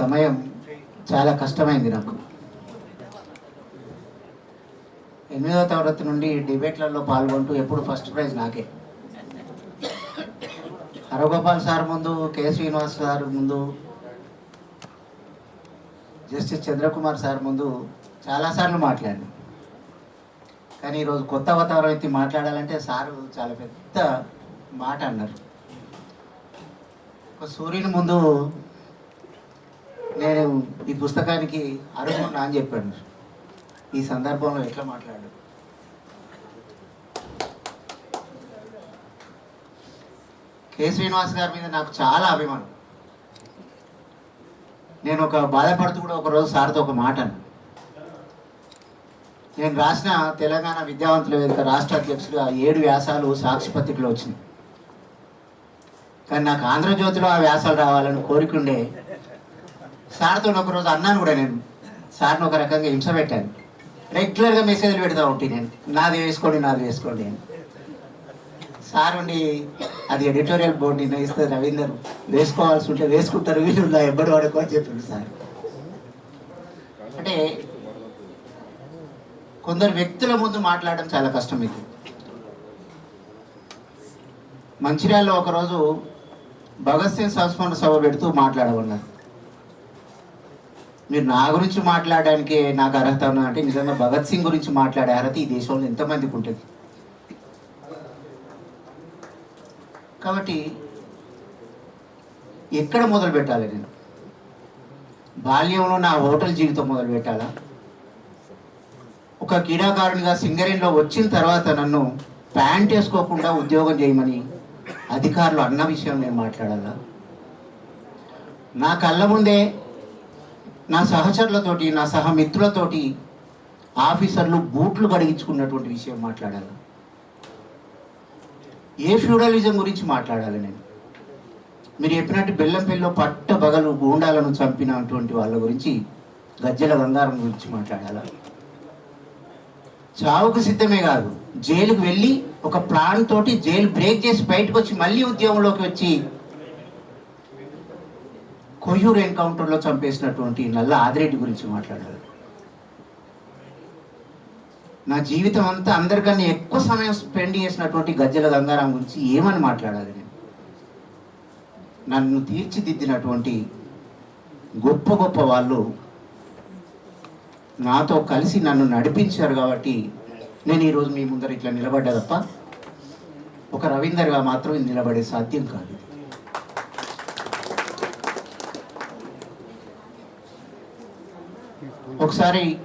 సమయం చాలా కష్టమైంది నాకు. ఎనిమిదవ తరగతి నుండి డిబేట్లలో పాల్గొంటూ ఎప్పుడు ఫస్ట్ ప్రైజ్ నాకే. హరగోపాల్ సార్ ముందు కె. శ్రీనివాస్ సార్ ముందు జస్టిస్ చంద్రకుమార్ సార్ ముందు చాలాసార్లు మాట్లాడాను. కానీ ఈరోజు కొత్త అవతారం అయితే మాట్లాడాలంటే సారు చాలా పెద్ద మాట అన్నారు. ఒక సూర్యుని ముందు నేను ఈ పుస్తకానికి అర్హున్నా అని చెప్పాను. ఈ సందర్భంలో ఎట్లా మాట్లాడు కె. శ్రీనివాస్ గారి మీద నాకు చాలా అభిమానం. నేను ఒక బాధపడుతూ కూడా ఒకరోజు సార్తో ఒక మాట అన్నాను. నేను రాసిన తెలంగాణ విద్యావంతుల వేదిక రాష్ట్ర అధ్యక్షుడు ఆ ఏడు వ్యాసాలు సాక్షి పత్రికలో వచ్చినాయి. కానీ నాకు ఆంధ్రజ్యోతిలో ఆ వ్యాసాలు రావాలని కోరికుండే సార్తో ఒకరోజు అన్నాను కూడా నేను. సార్ని ఒక రకంగా హింస పెట్టాను. రెగ్యులర్గా మెసేజ్లు పెడతా ఉంటే నేను. నాది వేసుకోండి నాది వేసుకోండి అని. సార్ ఉండి అది ఎడిటోరియల్ బోర్డు నిర్ణయిస్తే రవీందర్. వేసుకోవాల్సి ఉంటే వేసుకుంటారు వీళ్ళు నా ఎబ్బడి వాడుకో అని చెప్పింది సార్. అంటే కొందరు వ్యక్తుల ముందు మాట్లాడడం చాలా కష్టం మీకు మంచిర్యాలలో ఒకరోజు భగత్ సింగ్ సంస్మరణ సభ పెడుతూ మాట్లాడమన్నారు. మీరు నా గురించి మాట్లాడడానికి నాకు అర్హత ఉన్నా అంటే నిజంగా భగత్ సింగ్ గురించి మాట్లాడే అర్హత ఈ దేశంలో ఎంతమందికి ఉంటుంది? కాబట్టి ఎక్కడ మొదలు పెట్టాలి నేను? బాల్యంలో నా హోటల్ జీవితం మొదలు పెట్టాలా? ఒక క్రీడాకారునిగా సింగరేణిలో వచ్చిన తర్వాత నన్ను ప్యాంట్ వేసుకోకుండా ఉద్యోగం చేయమని అధికారులు అన్న విషయం నేను మాట్లాడాలా? నా కళ్ళ ముందే నా సహచరులతోటి నా సహమిత్రులతోటి ఆఫీసర్లు బూట్లు కడిగించుకున్నటువంటి విషయం మాట్లాడాలి? ఏ ఫ్యూడలిజం గురించి మాట్లాడాలి నేను? మీరు చెప్పినట్టు బెల్లంపల్లిలో పట్ట బగలు గూండాలను చంపినటువంటి వాళ్ళ గురించి గజ్జల బంగారం గురించి మాట్లాడాలా? చావుకు సిద్ధమే కాదు. జైలుకు వెళ్ళి ఒక ప్లాన్ తోటి జైలు బ్రేక్ చేసి బయటకు వచ్చి మళ్ళీ ఉద్యోగంలోకి వచ్చి కొయ్యూరు ఎన్కౌంటర్లో చంపేసినటువంటి నల్ల ఆదిరెడ్డి గురించి మాట్లాడాలి నా జీవితం అంతా అందరికన్నా ఎక్కువ సమయం స్పెండ్ చేసినటువంటి గజ్జల గంగారాం గురించి ఏమని మాట్లాడాలి నేను? నన్ను తీర్చిదిద్దినటువంటి గొప్ప గొప్ప వాళ్ళు నాతో కలిసి నన్ను నడిపించారు కాబట్టి నేను ఈరోజు మీ ముందర ఇట్లా నిలబడ్డా తప్ప ఒక రవీందర్గా మాత్రం నిలబడే సాధ్యం కాదు. ఒకసారి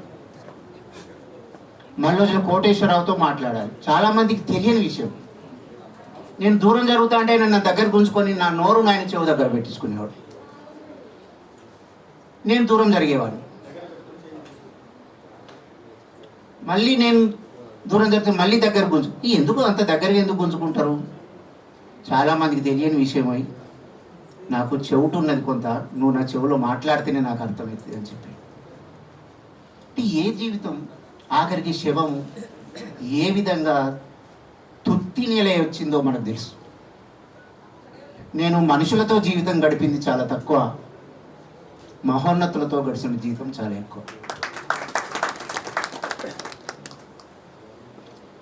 మల్లోజుల కోటేశ్వరరావుతో మాట్లాడాలి. చాలామందికి తెలియని విషయం. నేను దూరం జరుగుతా అంటే నన్ను నా దగ్గర గుంజుకొని నా నోరు నాయన చెవు దగ్గర పెట్టించుకునేవాడు. నేను దూరం జరిగేవాడిని. మళ్ళీ నేను దూరం జరిగితే మళ్ళీ దగ్గర గుంజు ఎందుకు అంత దగ్గరగా ఎందుకు గుంజుకుంటారు? చాలామందికి తెలియని విషయమై నాకు చెవుటు ఉన్నది కొంత నువ్వు నా చెవులో మాట్లాడితేనే నాకు అర్థమవుతుంది అని చెప్పి. ఏ జీవితం? ఆఖరికి శవం ఏ విధంగా తుత్తి నిలయ వచ్చిందో మనకు తెలుసు. నేను మనుషులతో జీవితం గడిపింది చాలా తక్కువ. మహోన్నతులతో గడిచిన జీవితం చాలా ఎక్కువ.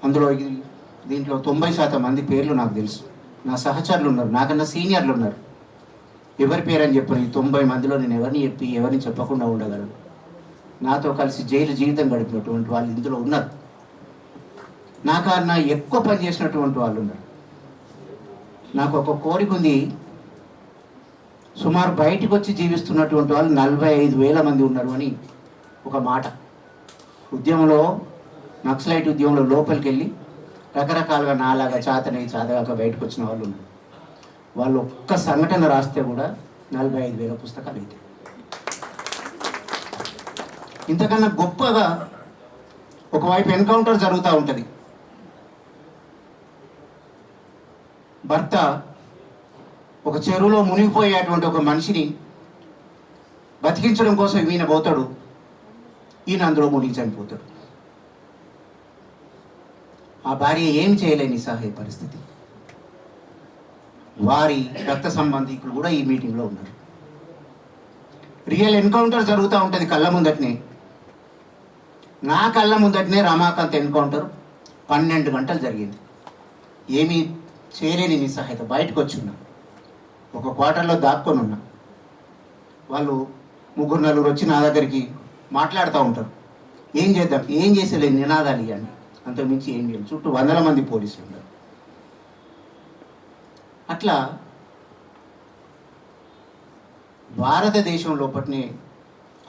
అందులో ఇది దీంట్లో తొంభై శాతం మంది పేర్లు నాకు తెలుసు. నా సహచరులు ఉన్నారు. నాకన్నా సీనియర్లు ఉన్నారు. ఎవరి పేరు అని చెప్పని తొంభై మందిలో నేను ఎవరిని చెప్పి ఎవరిని చెప్పకుండా ఉండగలను? నాతో కలిసి జైలు జీవితం గడిపినటువంటి వాళ్ళు ఇందులో ఉన్నారు. నాకన్నా ఎక్కువ పని చేసినటువంటి వాళ్ళు ఉన్నారు. నాకు ఒక కోరిక ఉంది. సుమారు బయటకు వచ్చి జీవిస్తున్నటువంటి వాళ్ళు నలభై ఐదు వేల మంది ఉన్నారు అని ఒక మాట. ఉద్యమంలో నక్సలైట్ ఉద్యమంలో లోపలికి వెళ్ళి రకరకాలుగా నాలాగా చాతనై చాతగాక బయటకు వచ్చిన వాళ్ళు ఉన్నారు. వాళ్ళు ఒక్క సంఘటన రాస్తే కూడా నలభై ఐదు వేల పుస్తకాలు అయితే ఇంతకన్నా గొప్పగా ఒకవైపు ఎన్కౌంటర్ జరుగుతూ ఉంటుంది. భర్త ఒక చెరువులో మునిగిపోయేటువంటి ఒక మనిషిని బతికించడం కోసం ఈయన పోతాడు. ఈయన అందులో మునిగి చనిపోతాడు. ఆ భార్య ఏం చేయలేని సహాయ పరిస్థితి. వారి రక్త సంబంధికులు కూడా ఈ మీటింగ్లో ఉన్నారు. రియల్ ఎన్కౌంటర్ జరుగుతూ ఉంటుంది కళ్ళ ముందటినే. నా కళ్ళ ముందటనే రమాకాంత్ ఎన్కౌంటర్ పన్నెండు గంటలు జరిగింది. ఏమీ చేయలేని నిస్సహాయత బయటకు వచ్చి ఉన్నా ఒక క్వార్టర్లో దాక్కొని ఉన్నా. వాళ్ళు ముగ్గురు నలుగురు వచ్చి నా దగ్గరికి మాట్లాడుతూ ఉంటారు. ఏం చేద్దాం? ఏం చేసేలేదు నినాదాలు ఇవ్వండి అంతకుమించి ఏం చేయాలి చుట్టూ వందల మంది పోలీసులు ఉన్నారు. అట్లా భారతదేశం లోపటినే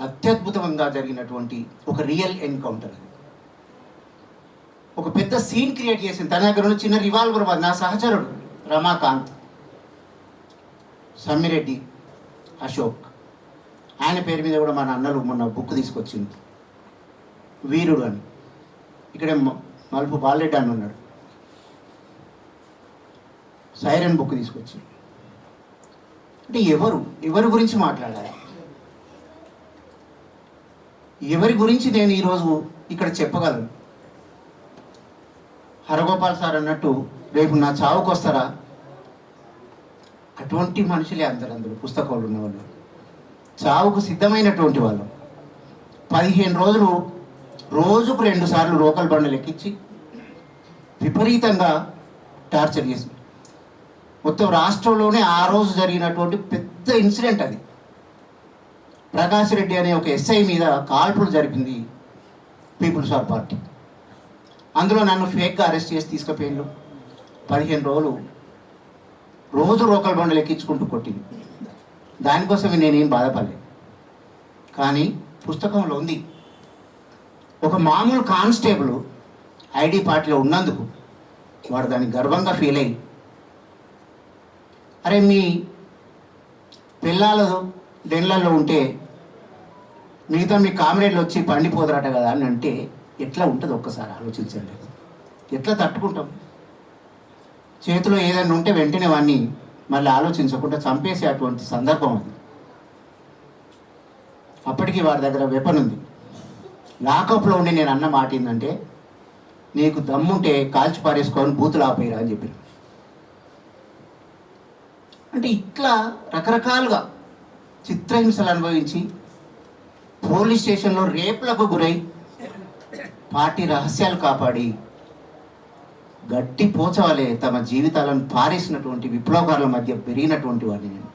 అత్యద్భుతంగా జరిగినటువంటి ఒక రియల్ ఎన్కౌంటర్ అది. ఒక పెద్ద సీన్ క్రియేట్ చేసింది. తన దగ్గర ఉన్న చిన్న రివాల్వర్ నా సహచరుడు రమాకాంత్. సమ్మిరెడ్డి అశోక్. ఆయన పేరు మీద కూడా మన అన్నలు మొన్న బుక్ తీసుకొచ్చింది. వీరుడు అని. ఇక్కడే మ- మలుపు బాలరెడ్డి అని ఉన్నాడు. సైరన్ బుక్ తీసుకొచ్చింది. అంటే ఎవరు? ఎవరి గురించి మాట్లాడాలి? ఎవరి గురించి నేను ఈరోజు ఇక్కడ చెప్పగలను? హరగోపాల్ సార్ అన్నట్టు రేపు నా చావుకు వస్తారా అటువంటి మనుషులే అందరు అందరూ పుస్తకాలు ఉన్నవాళ్ళు. చావుకు సిద్ధమైనటువంటి వాళ్ళు. పదిహేను రోజులు రోజుకు రెండు సార్లు రోకల్ బండలు ఎక్కించి విపరీతంగా టార్చర్ చేసి మొత్తం రాష్ట్రంలోనే ఆ రోజు జరిగినటువంటి పెద్ద ఇన్సిడెంట్ అది. ప్రకాష్ రెడ్డి అనే ఒక ఎస్ఐ మీద కాల్పులు జరిపింది పీపుల్స్ ఆర్ పార్టీ. అందులో నన్ను ఫేక్గా అరెస్ట్ చేసి తీసుకుపోయిండు. పదిహేను రోజులు రోజు రోకల్ బండలు ఎక్కించుకుంటూ కొట్టింది దానికోసమే నేనేం బాధపడలేదు. కానీ పుస్తకంలో ఉంది. ఒక మామూలు కానిస్టేబుల్ ఐడి పార్టీలో ఉన్నందుకు వాడు దాన్ని గర్వంగా ఫీల్ అయ్యి అరే మీ పిల్లలు డెన్లలో ఉంటే మిగతా మీ కామ్రేడ్లు వచ్చి పండిపోదరట కదా అని అంటే ఎట్లా ఉంటుంది ఒక్కసారి ఆలోచించండి. ఎట్లా తట్టుకుంటాం? చేతిలో ఏదైనా ఉంటే వెంటనే వాడిని మళ్ళీ ఆలోచించకుండా చంపేసే అటువంటి సందర్భం అది అప్పటికి వాడి దగ్గర వెపన్ ఉంది. లాకప్లో ఉండి నేను అన్న మాట ఏంటంటే నీకు దమ్ముంటే కాల్చి పారేసుకొని బూతులు ఆపేయరా అని చెప్పారు అంటే ఇట్లా రకరకాలుగా చిత్రహింసలు అనుభవించి పోలీస్ స్టేషన్లో రేపులకు గురై పార్టీ రహస్యాలు కాపాడి గట్టి పోచవలే తమ జీవితాలను పారేసినటువంటి విప్లవకారుల మధ్య పెరిగినటువంటి వాడిని నేను.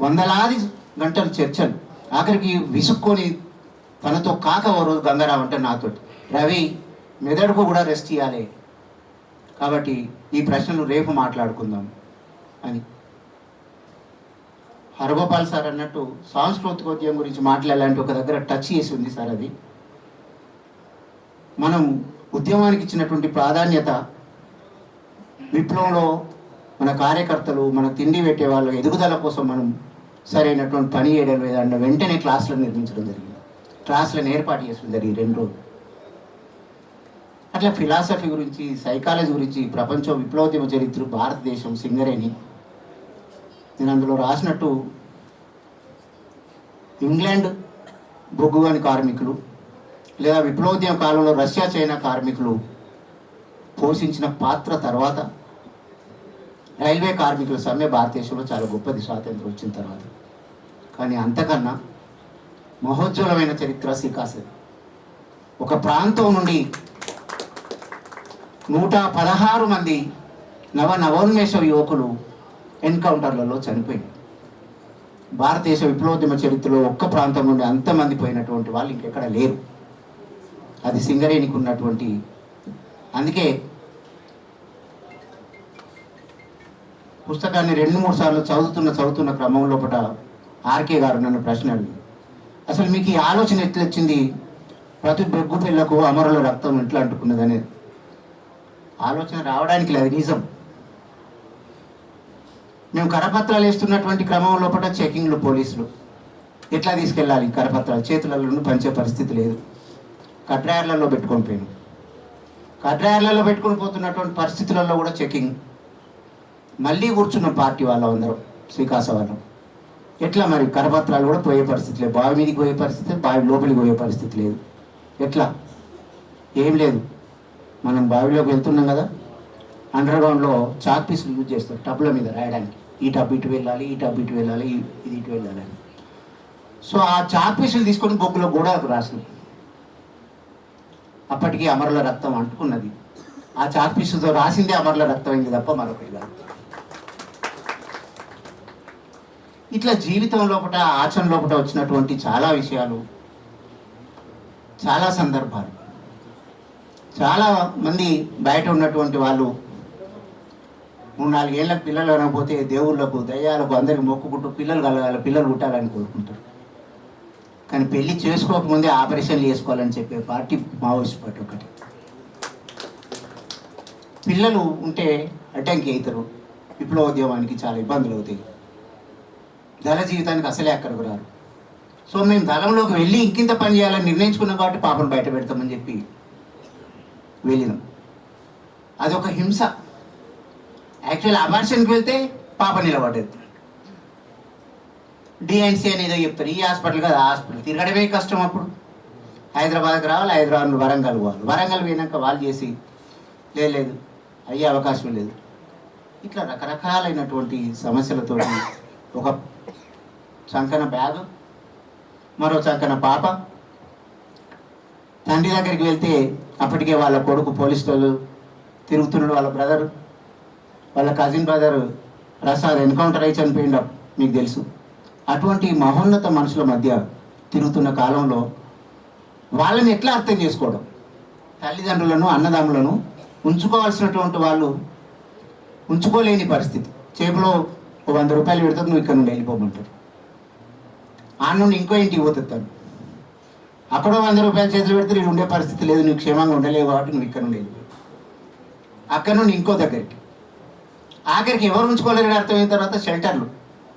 వందలాది గంటలు చర్చలు. ఆఖరికి విసుక్కొని తనతో కాక ఓ రోజు గంగారావు అంటే నాతో రవి మెదడుకు కూడా రెస్ట్ ఇవ్వాలి కాబట్టి ఈ ప్రశ్నలు రేపు మాట్లాడుకుందాం అని. హరగోపాల్ సార్ అన్నట్టు సాంస్కృతికోద్యమం గురించి మాట్లాడాలంటే ఒక దగ్గర టచ్ చేసి ఉంది సార్ అది. మనం ఉద్యమానికి ఇచ్చినటువంటి ప్రాధాన్యత విప్లవంలో మన కార్యకర్తలు మన తిండి పెట్టే వాళ్ళ ఎదుగుదల కోసం మనం సరైనటువంటి పని చేయడం లేదన్న వెంటనే క్లాసులను నిర్మించడం జరిగింది. క్లాసులను ఏర్పాటు చేసడం జరిగింది రెండు రోజులు. అట్లా ఫిలాసఫీ గురించి సైకాలజీ గురించి ప్రపంచ విప్లవోద్యమ చరిత్ర భారతదేశం సింగరేణి నేను అందులో రాసినట్టు ఇంగ్లాండ్ బొగ్గుగాని కార్మికులు లేదా విప్లవోద్యమ కాలంలో రష్యా చైనా కార్మికులు పోషించిన పాత్ర తర్వాత రైల్వే కార్మికుల సమ్మె భారతదేశంలో చాలా గొప్పది స్వాతంత్రం వచ్చిన తర్వాత. కానీ అంతకన్నా మహోజ్వలమైన చరిత్ర శ్రీకాశది ఒక ప్రాంతం నుండి నూట పదహారు మంది నవ నవోన్మేష యువకులు ఎన్కౌంటర్లలో చనిపోయింది. భారతదేశ విప్లవోద్యమ చరిత్రలో ఒక్క ప్రాంతం నుండి అంతమంది పోయినటువంటి వాళ్ళు ఇంకెక్కడ లేరు. అది సింగరేణికి ఉన్నటువంటి అందుకే పుస్తకాన్ని రెండు మూడు సార్లు చదువుతున్న చదువుతున్న క్రమంలో పట ఆర్కే గారు నన్ను ప్రశ్న అడిగింది అసలు మీకు ఈ ఆలోచన ఎట్లొచ్చింది ప్రతి బొగ్గు పిల్లకు అమరుల రక్తం ఎట్లా అంటుకున్నదనేది ఆలోచన రావడానికి లేదు నిజం. మేము కరపత్రాలు వేస్తున్నటువంటి క్రమం లోపల చెకింగ్లు పోలీసులు. ఎట్లా తీసుకెళ్ళాలి కరపత్రాలు? చేతులలో పంచే పరిస్థితి లేదు. కట్రాయర్లలో పెట్టుకొని పోయాను కట్రాయర్లలో పెట్టుకొని పోతున్నటువంటి పరిస్థితులలో కూడా చెకింగ్. మళ్ళీ కూర్చున్న పార్టీ వాళ్ళు అందరం శ్రీకాస ఎట్లా మరి కరపత్రాలు కూడా పోయే పరిస్థితి లేదు. బావి మీదకి పోయే పరిస్థితి బావి లోపలికి పోయే పరిస్థితి లేదు. ఎట్లా? ఏం లేదు. మనం బావిలోకి వెళ్తున్నాం కదా. అండర్ గ్రౌండ్లో చాక్ పీసులు యూజ్ చేస్తారు టబ్ల మీద రాయడానికి. ఇటు డబ్బు ఇటు వెళ్ళాలి ఇటు డబ్బు ఇటు వెళ్ళాలి ఇది ఇటు వెళ్ళాలి అని. సో ఆ చాపీసులు తీసుకొని బొగ్గులో కూడా రాసింది అప్పటికి అమరుల రక్తం అంటుకున్నది. ఆ చాపీసుతో రాసిందే అమరుల రక్తం అయింది తప్ప మరొకటి కాదు. ఇట్లా జీవితం లోపల ఆచరణ లోపల వచ్చినటువంటి చాలా విషయాలు చాలా సందర్భాలు. చాలా మంది బయట ఉన్నటువంటి వాళ్ళు మూడు నాలుగేళ్ళ పిల్లలు అనకపోతే దేవుళ్ళకు దయ్యాలకు అందరికి మొక్కుకుంటూ పిల్లలు కలగాలి పిల్లలు పుట్టాలని కోరుకుంటారు. కానీ పెళ్ళి చేసుకోకముందే ఆపరేషన్లు చేసుకోవాలని చెప్పే పార్టీ మావోయిస్ట్ పార్టీ ఒకటి. పిల్లలు ఉంటే అడ్డంకి అవుతారు. విప్లవోద్యమానికి చాలా ఇబ్బందులు అవుతాయి. దళ జీవితానికి అసలే అక్కడికి రారు. సో మేము దళంలోకి వెళ్ళి ఇంకింత పని చేయాలని నిర్ణయించుకున్నాం కాబట్టి పాపను బయట పెడతామని చెప్పి వెళ్ళినాం. అదొక హింస. యాక్చువల్ అబార్షన్కి వెళ్తే పాప నిలబడేది డిఎన్సీ అనేది చెప్తారు. ఈ హాస్పిటల్ కదా ఆ హాస్పిటల్. తిరగడమే కష్టం అప్పుడు. హైదరాబాద్కి రావాలి హైదరాబాద్ వరంగల్ పోవాలి వరంగల్ పోయినాక వాళ్ళు చేసి లేదు అయ్యే అవకాశం లేదు. ఇట్లా రకరకాలైనటువంటి సమస్యలతో ఒక చంకన బ్యాగ్ మరో చంకన పాప. తండ్రి దగ్గరికి వెళ్తే అప్పటికే వాళ్ళ కొడుకు పోలీసులు తిరుగుతున్నాడు వాళ్ళ బ్రదర్. వాళ్ళ కజిన్ బ్రదర్ ప్రసాద్ ఎన్కౌంటర్ అయి చనిపోయిండ. మీకు తెలుసు. అటువంటి మహోన్నత మనుషుల మధ్య తిరుగుతున్న కాలంలో వాళ్ళని ఎట్లా అర్థం చేసుకోవడం? తల్లిదండ్రులను అన్నదమ్ములను ఉంచుకోవాల్సినటువంటి వాళ్ళు ఉంచుకోలేని పరిస్థితి. చేపలో ఓ వంద రూపాయలు పెడితే నువ్వు ఇక్కడ నుండి వెళ్ళిపోమంటాడు ఆ నుండి ఇంకో ఇంటికి పోతాను అక్కడో అక్కడ వంద రూపాయలు చేతులు పెడితే నేను ఉండే పరిస్థితి లేదు నువ్వు క్షేమంగా ఉండలేవు కాబట్టి నువ్వు ఇక్కడ నుండి వెళ్ళిపోయి అక్కడ నుండి ఇంకో దగ్గరికి. ఆఖరికి ఎవరు ఉంచుకోలేరు అర్థమైన తర్వాత షెల్టర్లు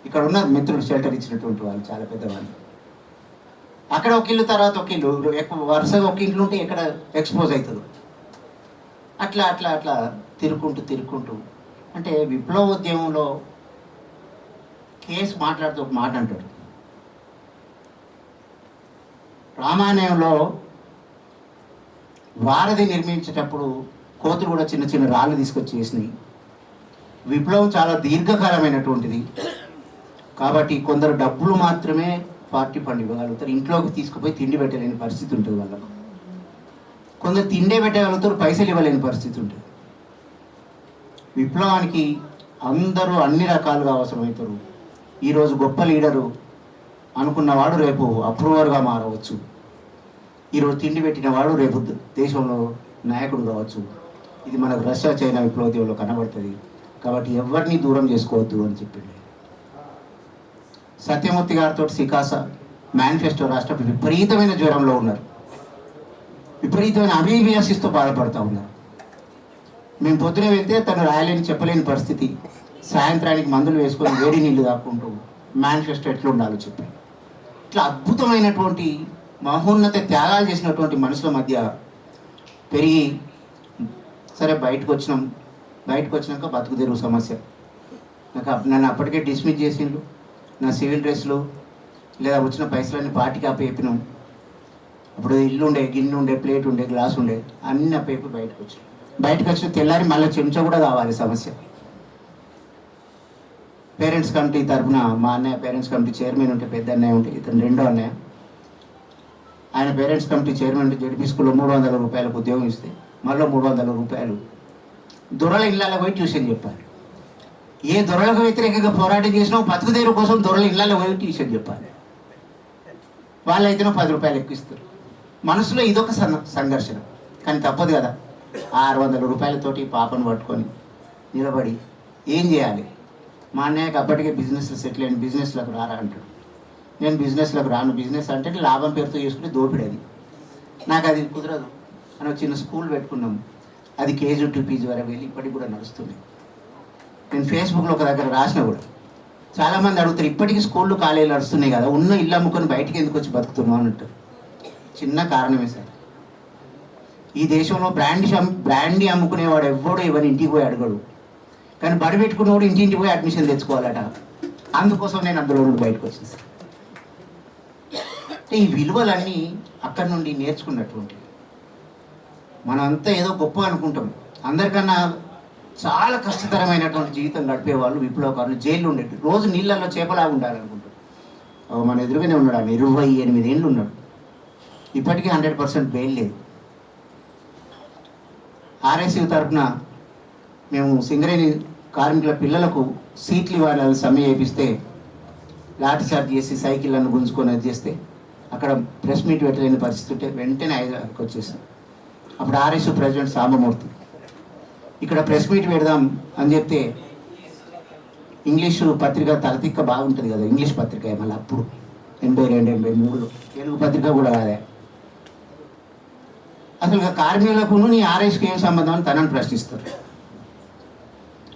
ఇక్కడ ఉన్న మిత్రులు షెల్టర్ ఇచ్చినటువంటి వాళ్ళు చాలా పెద్దవాళ్ళు. అక్కడ ఒక ఇల్లు తర్వాత ఒక ఇల్లు. ఎక్కువ వరుసగా ఒక ఇంట్లో ఉంటే ఎక్కడ ఎక్స్పోజ్ అవుతుంది. అట్లా అట్లా అట్లా తిరుక్కుంటూ తిరుక్కుంటూ. అంటే విప్లవోద్యమంలో కేసు మాట్లాడుతూ ఒక మాట అంటాడు. రామాయణంలో వారధి నిర్మించేటప్పుడు కోతులు కూడా చిన్న చిన్న రాళ్ళు తీసుకొచ్చి చేసినాయి విప్లవం చాలా దీర్ఘకాలమైనటువంటిది. కాబట్టి కొందరు డబ్బులు మాత్రమే పార్టీ ఫండ్ ఇవ్వగలుగుతారు. ఇంట్లోకి తీసుకుపోయి తిండి పెట్టలేని పరిస్థితి ఉంటుంది వాళ్ళకు. కొందరు తిండే పెట్టగలుగుతారు పైసలు ఇవ్వలేని పరిస్థితి ఉంటుంది. విప్లవానికి అందరూ అన్ని రకాలుగా అవసరమవుతారు. ఈరోజు గొప్ప లీడరు అనుకున్నవాడు రేపు అప్రూవర్గా మారవచ్చు. ఈరోజు తిండి పెట్టిన వాడు రేపు దేశంలో నాయకుడు కావచ్చు. ఇది మనకు రష్యా చైనా విప్లవోద్యమంలో కనబడుతుంది. కాబట్టి ఎవరిని దూరం చేసుకోవద్దు అని చెప్పింది. సత్యమూర్తి గారితో సికాస మేనిఫెస్టో రాష్ట్ర విపరీతమైన జ్వరంలో ఉన్నారు. విపరీతమైన అభివ్యాసిస్తూ బాధపడుతూ ఉన్నారు. మేము పొద్దున వెళ్తే తను రాయలేని చెప్పలేని పరిస్థితి. సాయంత్రానికి మందులు వేసుకొని వేడి నీళ్ళు తాక్కుంటూ మేనిఫెస్టో ఎట్లా ఉండాలో చెప్పి ఇట్లా అద్భుతమైనటువంటి మహోన్నత త్యాగాలు చేసినటువంటి మనుషుల మధ్య పెరిగి సరే బయటకు వచ్చినాం. బయటకు వచ్చినాక బతుకు తెరువు సమస్య. నాకు నన్ను అప్పటికే డిస్మిస్ చేసిండు నా సివిల్ డ్రెస్లు లేదా వచ్చిన పైసలన్నీ పార్టీకి అప్పేపినాం అప్పుడు ఇల్లు ఉండే గిన్నె ఉండే ప్లేట్ ఉండే గ్లాస్ ఉండే అన్ని అప్పేపి బయటకు వచ్చాను బయటకు వచ్చిన తెల్లారి మళ్ళీ చెంచా కూడా కావాలి సమస్య. పేరెంట్స్ కమిటీ తరఫున మా అన్నయ్య పేరెంట్స్ కమిటీ చైర్మన్ ఉంటే పెద్ద అన్నయ్య ఉంటే ఇతను రెండో అన్నయ్య. ఆయన పేరెంట్స్ కమిటీ చైర్మన్ ఉంటే స్కూల్లో మూడు వందల రూపాయలకు ఉద్యోగం ఇస్తే మళ్ళీ మూడు వందల రూపాయలు దొరల ఇళ్ళలో పోయి ట్యూషన్ చెప్పాలి. ఏ దొరలకు వ్యతిరేకంగా పోరాటం చేసినా బతుకుదేరు కోసం దొరల ఇళ్ళలో పోయి ట్యూషన్ చెప్పాలి. వాళ్ళైతేనో పది రూపాయలు ఎక్కిస్తారు మనసులో ఇదొక సంఘర్షణ. కానీ తప్పదు కదా. ఆరు వందల రూపాయలతోటి పాపను పట్టుకొని నిలబడి ఏం చేయాలి? మా అన్నయ్యకి అప్పటికే బిజినెస్లో సెటిల్ అయిన బిజినెస్లోకి రారా అంటాడు. నేను బిజినెస్లోకి రాను. బిజినెస్ అంటే లాభం పేరుతో చేసుకుంటే దోపిడి అది నాకు అది కుదరదు. అని ఒక చిన్న స్కూల్ పెట్టుకున్నాం అది కేజీ టు పీజీ వరకు వెళ్ళి ఇప్పటికి కూడా నడుస్తుంది. నేను ఫేస్బుక్లో ఒక దగ్గర రాసిన కూడా. చాలామంది అడుగుతారు ఇప్పటికీ స్కూళ్ళు కాలేజీలు నడుస్తున్నాయి కదా ఉన్న ఇల్లు అమ్ముకొని బయటికి ఎందుకు వచ్చి బతుకుతున్నావు అన్నట్టు. చిన్న కారణమే సార్. ఈ దేశంలో బ్రాండ్ బ్రాండ్ అమ్ముకునేవాడు ఎవ్వడు ఇవన్నీ ఇంటికి పోయి అడగడు. కానీ బడి పెట్టుకున్నవాడు ఇంటింటికి పోయి అడ్మిషన్ తెచ్చుకోవాలట. అందుకోసం నేను అందులో నుండి బయటకు వచ్చింది సార్. ఈ విలువలన్నీ అక్కడి నుండి నేర్చుకున్నటువంటి మనం అంతా ఏదో గొప్ప అనుకుంటాం. అందరికన్నా చాలా కష్టతరమైనటువంటి జీవితం గడిపేవాళ్ళు విప్లవకారులు జైల్లో ఉండేవి రోజు నీళ్ళల్లో చేపలా ఉండాలనుకుంటారు మన ఎదురుగానే ఉన్నాడు ఆయన. ఇరవై ఎనిమిది ఏళ్ళు ఉన్నాడు ఇప్పటికీ హండ్రెడ్ పర్సెంట్ బెయిల్ లేదు. ఆర్ఎస్యూ తరఫున మేము సింగరేణి కార్మికుల పిల్లలకు సీట్లు ఇవ్వాలని సమ్మె చేపిస్తే లాఠీ చార్జ్ చేసి సైకిళ్ళను గుంజుకొని అది చేస్తే అక్కడ ప్రెస్ మీట్ పెట్టలేని పరిస్థితి ఉంటే వెంటనే హైదరాబాద్కి వచ్చేసాం. అప్పుడు ఆర్ఎస్యు ప్రెసిడెంట్ సాంబమూర్తి. ఇక్కడ ప్రెస్ మీట్ పెడదాం అని చెప్తే ఇంగ్లీషు పత్రిక తలతిక్క బాగుంటుంది కదా ఇంగ్లీష్ పత్రిక మళ్ళీ అప్పుడు. ఎనభై రెండు ఎనభై మూడులో. తెలుగు పత్రిక కూడా కాదే అసలు ఇక కార్మికులకు నీ ఆర్ఎస్కి ఏం సంబంధం అని తనని ప్రశ్నిస్తారు.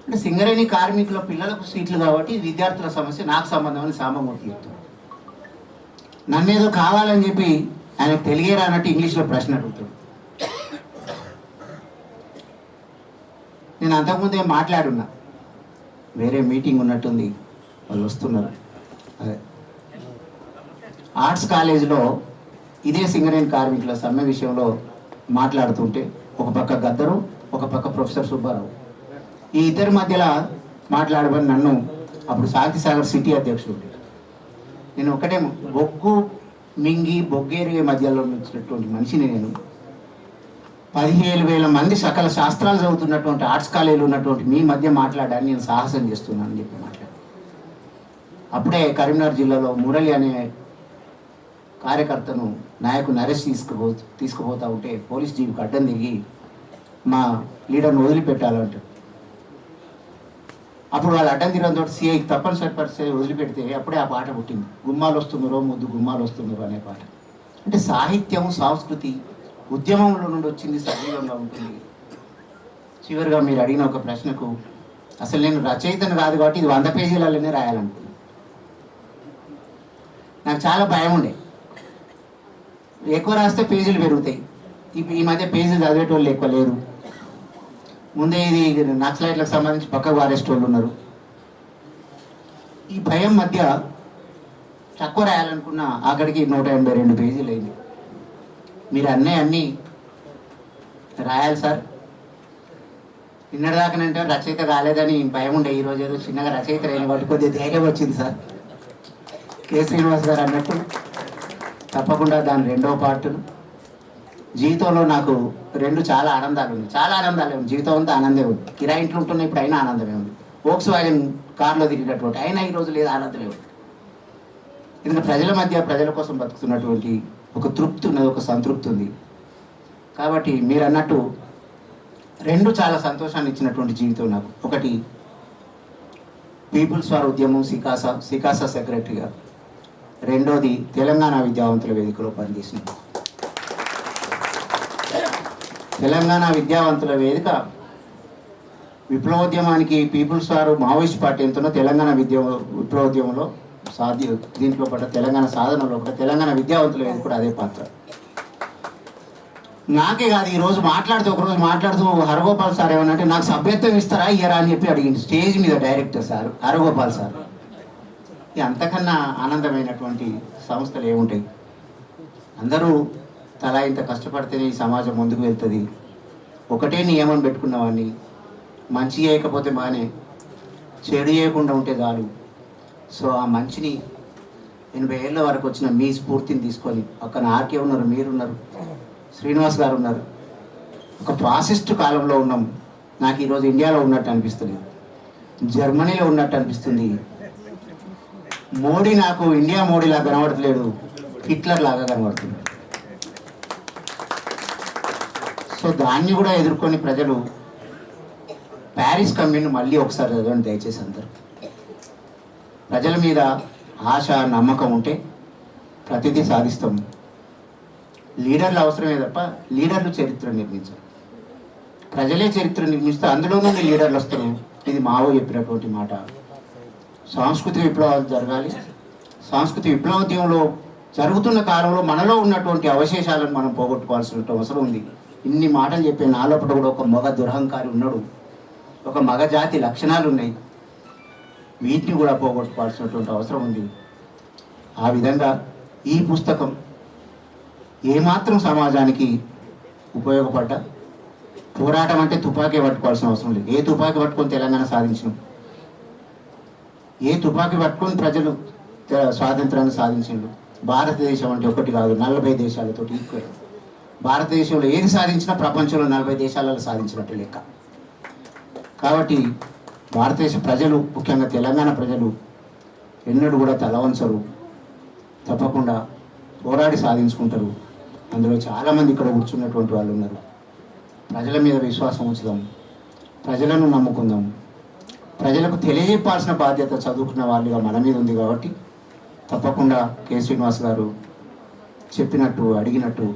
అంటే సింగరేణి కార్మికుల పిల్లలకు సీట్లు కాబట్టి విద్యార్థుల సమస్య నాకు సంబంధం అని సామమూర్తి చెప్తాడు. నన్నేదో కావాలని చెప్పి ఆయనకు తెలియరా అన్నట్టు ఇంగ్లీష్లో ప్రశ్న అడుగుతాడు. నేను అంతకుముందే మాట్లాడున్నా. వేరే మీటింగ్ ఉన్నట్టుంది. వాళ్ళు వస్తున్నారు. అదే. ఆర్ట్స్ కాలేజీలో ఇదే సింగరేణి కార్మికుల సమ్మె విషయంలో మాట్లాడుతుంటే ఒక పక్క గద్దరు ఒక పక్క ప్రొఫెసర్ సుబ్బారావు. ఈ ఇద్దరి మధ్యలో మాట్లాడమని నన్ను అప్పుడు శాంతిసాగర్ సిటీ అధ్యక్షుడు నేను ఒకటే బొగ్గు మింగి బొగ్గేరి మధ్యలో ఉన్నటువంటి మనిషిని నేను. పదిహేను వేల మంది సకల శాస్త్రాలు చదువుతున్నటువంటి ఆర్ట్స్ కాలేజీలు ఉన్నటువంటి మీ మధ్య మాట్లాడడానికి నేను సాహసం చేస్తున్నాను చెప్పి మాట్లాడు అప్పుడే కరీంనగర్ జిల్లాలో మురళి అనే కార్యకర్తను నాయకుని అరెస్ట్ తీసుకుపో తీసుకుపోతా ఉంటే పోలీస్ జీవికి అడ్డం దిగి మా లీడర్ను వదిలిపెట్టాలంట. అప్పుడు వాళ్ళు అడ్డం తిరగడంతో సీఐకి తప్పనిసరి పరిస్థితి వదిలిపెడితే అప్పుడే ఆ పాట పుట్టింది. గుమ్మాలు వస్తున్నారో ముద్దు గుమ్మాలు వస్తున్నారో అనే పాట. అంటే సాహిత్యం సంస్కృతి ఉద్యమంలో నుండి వచ్చింది సజీవంగా ఉంటుంది. చివరిగా మీరు అడిగిన ఒక ప్రశ్నకు అసలు నేను రచయితను కాదు కాబట్టి ఇది వంద పేజీలలోనే రాయాలనుకున్నాను నాకు చాలా భయం ఉండే. ఎక్కువ రాస్తే పేజీలు పెరుగుతాయి. ఈ- ఈ మధ్య పేజీలు చదివేటోళ్ళు ఎక్కువ లేరు. ముందే ఇది నక్సలైట్లకు సంబంధించి పక్కకు వారేసేటోళ్ళు ఉన్నారు. ఈ భయం మధ్య తక్కువ రాయాలనుకున్న అక్కడికి నూట ఎనభై రెండు పేజీలు అయింది. మీరు అన్నీ అన్నీ రాయాలి సార్. నిన్నటిదాకానంటే రచయిత కాలేదని భయం ఉండే ఈరోజు ఏదో చిన్నగా రచయిత లేని వాటి కొద్దిగా ధైర్యం వచ్చింది సార్. కె. శ్రీనివాస్ గారు అన్నట్టు తప్పకుండా దాని రెండవ పార్టును జీవితంలో నాకు రెండు చాలా ఆనందాలు ఉన్నాయి. చాలా ఆనందాలు ఉంది జీవితం అంతా ఆనందే ఉంది. కిరా ఇంట్లో ఉంటున్న ఇప్పుడు అయినా ఆనందమే ఉంది. ఓక్స్ వ్యాగన్ కార్లో తిరిగినటువంటి అయినా ఈ రోజు లేదు ఆనందమే ఉంది. ఎందుకంటే ప్రజల మధ్య ప్రజల కోసం బతుకుతున్నటువంటి ఒక తృప్తి ఉన్నది ఒక సంతృప్తి ఉంది. కాబట్టి మీరు అన్నట్టు రెండు చాలా సంతోషాన్ని ఇచ్చినటువంటి జీవితం నాకు. ఒకటి పీపుల్స్ ఫార్ ఉద్యమం సికాస సికాస సెక్రటరీగా రెండోది తెలంగాణ విద్యావంతుల వేదికలో పనిచేసిన తెలంగాణ విద్యావంతుల వేదిక విప్లవోద్యమానికి పీపుల్స్ వారు మావోయిస్ట్ పార్టీ ఎంతనో తెలంగాణ విద్య విప్లవోద్యమంలో సాధ్య. దీంట్లో పడ్డ తెలంగాణ సాధనలో కూడా తెలంగాణ విద్యావంతులు కూడా అదే పాత్ర. నాకే కాదు ఈ రోజు మాట్లాడుతూ ఒకరోజు మాట్లాడుతూ హరగోపాల్ సార్ ఏమన్నంటే నాకు సభ్యత్వం ఇస్తారా ఇయ్యరా అని చెప్పి అడిగింది. స్టేజ్ మీద డైరెక్టర్ సార్ హరగోపాల్ సార్. ఇక అంతకన్నా ఆనందమైనటువంటి సంస్థలు ఏముంటాయి? అందరూ తలా ఇంత కష్టపడితేనే ఈ సమాజం ముందుకు వెళ్తుంది. ఒకటే నియమం పెట్టుకున్నవాడిని మంచి చేయకపోతే బాగానే చెడు చేయకుండా ఉంటే చాలు. సో ఆ మంచిని ఎనభై ఏళ్ళ వరకు వచ్చిన మీ స్ఫూర్తిని తీసుకొని పక్కన ఆర్కే ఉన్నారు మీరున్నారు శ్రీనివాస్ గారు ఉన్నారు. ఒక ఫాసిస్ట్ కాలంలో ఉన్నాం. నాకు ఈరోజు ఇండియాలో ఉన్నట్టు అనిపిస్తుంది. జర్మనీలో ఉన్నట్టు అనిపిస్తుంది. మోడీ నాకు ఇండియా మోడీలా కనబడట్లేదు. హిట్లర్ లాగా కనబడుతుంది. సో దాన్ని కూడా ఎదుర్కొని ప్రజలు ప్యారిస్ కమ్యూన్ మళ్ళీ ఒకసారి చదవండి దయచేసి అందరు. ప్రజల మీద ఆశ నమ్మకం ఉంటే ప్రతిదీ సాధిస్తాం. లీడర్లు అవసరమే తప్ప లీడర్లు చరిత్ర నిర్మించరు ప్రజలే చరిత్ర నిర్మిస్తే అందులో నుండి లీడర్లు వస్తారు ఇది మావో చెప్పినటువంటి మాట. సాంస్కృతిక విప్లవాలు జరగాలి. సాంస్కృతిక విప్లవోద్యమంలో జరుగుతున్న కాలంలో మనలో ఉన్నటువంటి అవశేషాలను మనం పోగొట్టుకోవాల్సిన అవసరం ఉంది. ఇన్ని మాటలు చెప్పే నాలోపట కూడా ఒక మగ దురహంకారి ఉన్నాడు. ఒక మగ జాతి లక్షణాలు ఉన్నాయి వీటిని కూడా పోగొట్టుకోవాల్సినటువంటి అవసరం ఉంది. ఆ విధంగా ఈ పుస్తకం ఏమాత్రం సమాజానికి ఉపయోగపడ్డ పోరాటం అంటే తుపాకీ పట్టుకోవాల్సిన అవసరం లేదు. ఏ తుపాకీ పట్టుకొని తెలంగాణ సాధించినాం? ఏ తుపాకీ పట్టుకొని ప్రజలు స్వాతంత్రాన్ని సాధించిండు భారతదేశం అంటే ఒకటి కాదు నలభై దేశాలతో ఈక్వల్. భారతదేశంలో ఏది సాధించినా ప్రపంచంలో నలభై దేశాలలో సాధించినట్టు లెక్క. కాబట్టి భారతదేశ ప్రజలు ముఖ్యంగా తెలంగాణ ప్రజలు ఎన్నడూ కూడా తలవంచరు తప్పకుండా పోరాడి సాధించుకుంటారు. అందులో చాలామంది ఇక్కడ కూర్చున్నటువంటి వాళ్ళు ఉన్నారు. ప్రజల మీద విశ్వాసం ఉంచుదాం. ప్రజలను నమ్ముకుందాం. ప్రజలకు తెలియజెప్పాల్సిన బాధ్యత చదువుకున్న వాళ్ళుగా మన మీద ఉంది కాబట్టి తప్పకుండా కె. శ్రీనివాస్ గారు చెప్పినట్టు అడిగినట్టు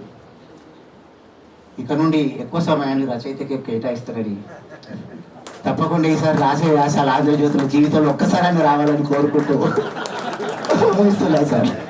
ఇక నుండి ఎక్కువ సమయాన్ని రచయితకి కేటాయిస్తారని తప్పకుండా ఈసారి రాసే వ్యాసాలు ఆంధ్రజ్యోతుల జీవితంలో ఒక్కసారి రావాలని కోరుకుంటూ. ముగిస్తున్నా సార్.